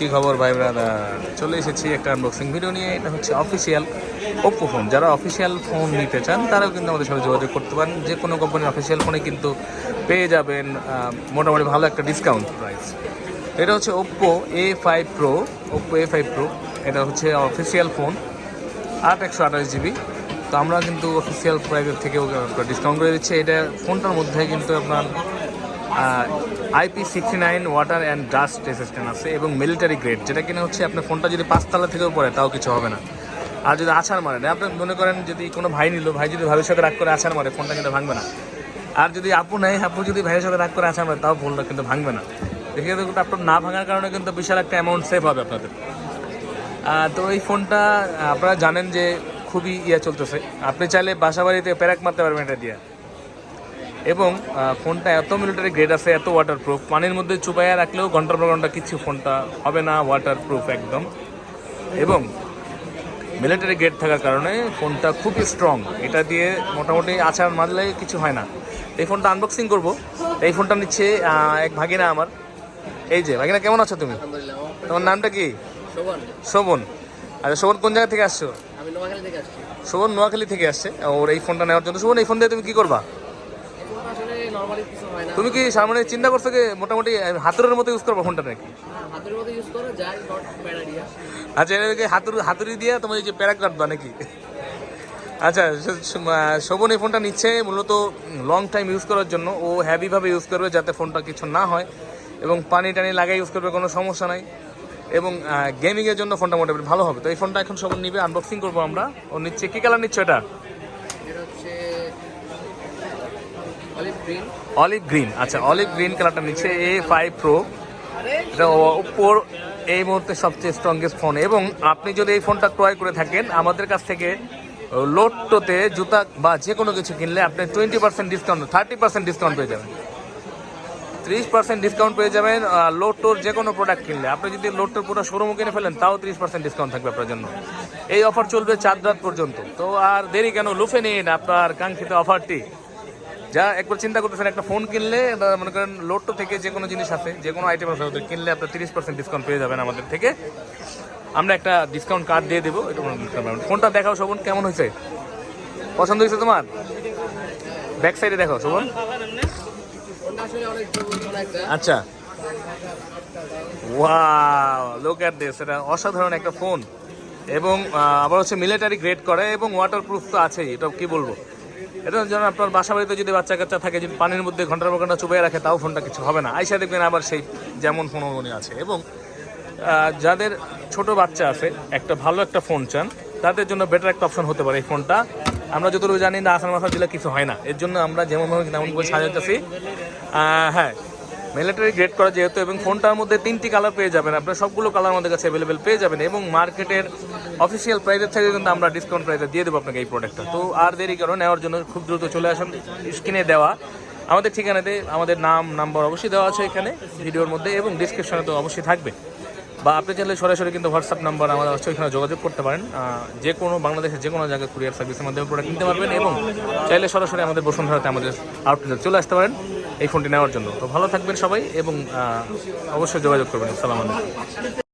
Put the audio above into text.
কি খবর, ভাই ব্রাদার চলে এসেছি একটা আনবক্সিং ভিডিও নিয়ে। এটা হচ্ছে অফিসিয়াল ওপ্পো ফোন যারা অফিসিয়াল ফোন নিতে চান, তারাও কিন্তু আমাদের সাথে যোগাযোগ করতে পারেন। যে কোনো কোম্পানির অফিসিয়াল ফোনে কিন্তু পেয়ে যাবেন মোটামুটি ভালো একটা ডিসকাউন্ট প্রাইস এটা হচ্ছে Oppo A five pro Oppo A five pro এটা হচ্ছে অফিসিয়াল ফোন আট একশো আঠাশ জিবি তো আমরা কিন্তু অফিসিয়াল প্রাইসের থেকেও ডিসকাউন্ট করে দিচ্ছি। এটা ফোনটার মধ্যে কিন্তু আপনার IP sixty nine water and dust resistant আছে এবং মিলিটারি গ্রেড যেটা কিনা হচ্ছে আপনার ফোনটা যদি পাঁচতলা থেকেও পড়ে, তাও কিছু হবে না। আর যদি আছাড় মারে, আপনি মনে করেন যদি কোনো ভাই নিল, ভাই যদি ভাবির সাথে রাগ করে আছাড় মারে, ফোনটা কিন্তু ভাঙবে না। আর যদি আপু নেয় আপু যদি ভাইয়ের সাথে রাগ করে আছাড় মারে, তাও ফোনটা কিন্তু ভাঙবে না। দেখে কিন্তু আপনার না ভাঙার কারণে কিন্তু বিশাল একটা অ্যামাউন্ট সেভ হবে আপনাদের। তো এই ফোনটা আপনারা জানেন যে খুবই ইয়ে চলতেছে। আপনি চাইলে বাসা বাড়িতে প্যারাক মারতে পারবেন এটা দিয়ে। এবং ফোনটা এত মিলিটারি গ্রেড আছে এত ওয়াটারপ্রুফ পানির মধ্যে চুপাইয়া রাখলেও ঘণ্টার পর ঘণ্টা কিছু ফোনটা হবে না ওয়াটারপ্রুফ একদম। এবং মিলিটারি গ্রেড থাকার কারণে ফোনটা খুবই স্ট্রং এটা দিয়ে মোটামুটি আচার মারলে কিছু হয় না। এই ফোনটা আনবক্সিং করব। এই ফোনটা নিচ্ছে এক ভাগিনা আমার। এই যে ভাগিনা কেমন আছো তুমি? তোমার নামটা কি? শোভন। আচ্ছা শোভন কোন জায়গা থেকে আসছি। শোভন নোয়াখালী থেকে আসছে। ওর এই ফোনটা নেওয়ার জন্য। শোভন এই ফোন দিয়ে তুমি কি করবা এখন আসলে নর্মালি কিছু হয় না তুমি কি সামনে চিন্তা করছ যে মোটামুটি হাতুরের মতো ইউজ করব ফোনটা নাকি? হ্যাঁ, মতো ইউজ করা যায় নট ব্যাড আচ্ছা এটাকে হাতুর হাতুড়ি দিয়ে তোমার যে প্যারাক কাটবা নাকি? আচ্ছা শোভন এই ফোনটা নিচ্ছে মূলত লং টাইম ইউজ করার জন্য। ও হ্যাভিভাবে ইউজ করবে যাতে ফোনটা কিছু না হয় এবং পানি টানি লাগাই ইউজ করবে কোনো সমস্যা নাই। এবং গেমিংয়ের জন্য ফোনটা মোটামুটি ভালো হবে। তো এই ফোনটা এখন শোভন নিবে আনবক্সিং করব আমরা। ও নিচ্ছে কী কালার নিচ্ছ এটা হচ্ছে অলিভ গ্রিন আচ্ছা অলিভ গ্রিন কালারটা নিচ্ছে এ ফাইভ প্রো এটা ওপ্পোর এই মুহূর্তে সবচেয়ে স্ট্রংগেস্ট ফোন এবং আপনি যদি এই ফোনটা ক্রয় করে থাকেন আমাদের কাছ থেকে লোট্টোতে জুতা বা যে কোনো কিছু কিনলে আপনি twenty percent discount thirty percent discount পেয়ে যাবেন। ত্রিশ পার্সেন্ট ডিসকাউন্ট পেয়ে যাবেন লোট্টোর যে কোনো প্রোডাক্ট কিনলে। আপনি যদি লোট্টোর পুরো শোরুমও কিনে ফেলেন তাও ত্রিশ পার্সেন্ট ডিসকাউন্ট থাকবে আপনার জন্য। এই অফার চলবে চার রাত পর্যন্ত। তো আর দেরি কেন? লুফে নিন আপনার কাঙ্ক্ষিত অফারটি যা একবার চিন্তা করতেছেন, একটা ফোন কিনলে মনে করেন লোটো থেকে যে কোনো জিনিস আছে যে কোনো আইটেম আছে ওদের, কিনলে আপনার তিরিশ পার্সেন্ট ডিসকাউন্ট পেয়ে যাবেন আমাদের থেকে। আমরা একটা ডিসকাউন্ট কার্ড দিয়ে দেবো, এটা। ফোনটা দেখাও শোভন, কেমন হয়েছে? পছন্দ হয়েছে তোমার? ব্যাক সাইডে দেখো, শোভন। আচ্ছা। ওয়াও লুক অ্যাট দিস এটা অসাধারণ একটা ফোন এবং আবার হচ্ছে মিলিটারি গ্রেড করে, এবং ওয়াটার প্রুফ তো আছেই, এটা কি বলব? এটা যেন আপনার বাসা বাড়িতে যদি বাচ্চা কাচ্চা থাকে, যদি পানির মধ্যে ঘণ্টার পর ঘণ্টা চুপিয়ে রাখে, তাও ফোনটা কিছু হবে না। আইসা দেখবেন আবার সেই যেমন ফোন মনে আছে। এবং যাদের ছোট বাচ্চা আছে, একটা ভালো একটা ফোন চান, তাদের জন্য বেটার একটা অপশন হতে পারে এই ফোনটা। আমরা যতটুকু জানি না, আসার মাথা দিলে কিছু হয় না। এর জন্য আমরা যেমন ভাবে তেমন করে সাজাতেছি হ্যাঁ মিলিটারি গ্রেড করা যেহেতু এবং ফোনটার মধ্যে তিনটি কালার পেয়ে যাবেন। আপনার সবগুলো কালার আমাদের কাছে অ্যাভেলেবেল পেয়ে যাবেন এবং মার্কেটের অফিসিয়াল প্রাইসের থেকে কিন্তু আমরা ডিসকাউন্ট প্রাইসে দিয়ে দেবো আপনাকে এই প্রোডাক্টটা তো আর দেরি করো, নেওয়ার জন্য খুব দ্রুত চলে আসুন স্ক্রিনে দেওয়া। আমাদের ঠিকানাতে আমাদের নাম নাম্বার অবশ্যই দেওয়া আছে এখানে, ভিডিওর মধ্যে এবং ডিসক্রিপশনে তো অবশ্যই থাকবে। বা আপনি চাইলে সরাসরি কিন্তু হোয়াটসঅ্যাপ নাম্বার আমাদের হচ্ছে ওইখানে যোগাযোগ করতে পারেন। যে কোনো বাংলাদেশের যে কোনো জায়গায় কুরিয়ার সার্ভিসের মাধ্যমে প্রোডাক্ট নিতে পারবেন এবং চাইলে সরাসরি আমাদের বসুন্ধরাতে আমাদের আউটলেটে চলে আসতে পারেন। এই ফোনটি নেওয়ার জন্য। তো ভালো থাকবেন সবাই এবং অবশ্যই যোগাযোগ করবেন। সালাম আলাইকুম।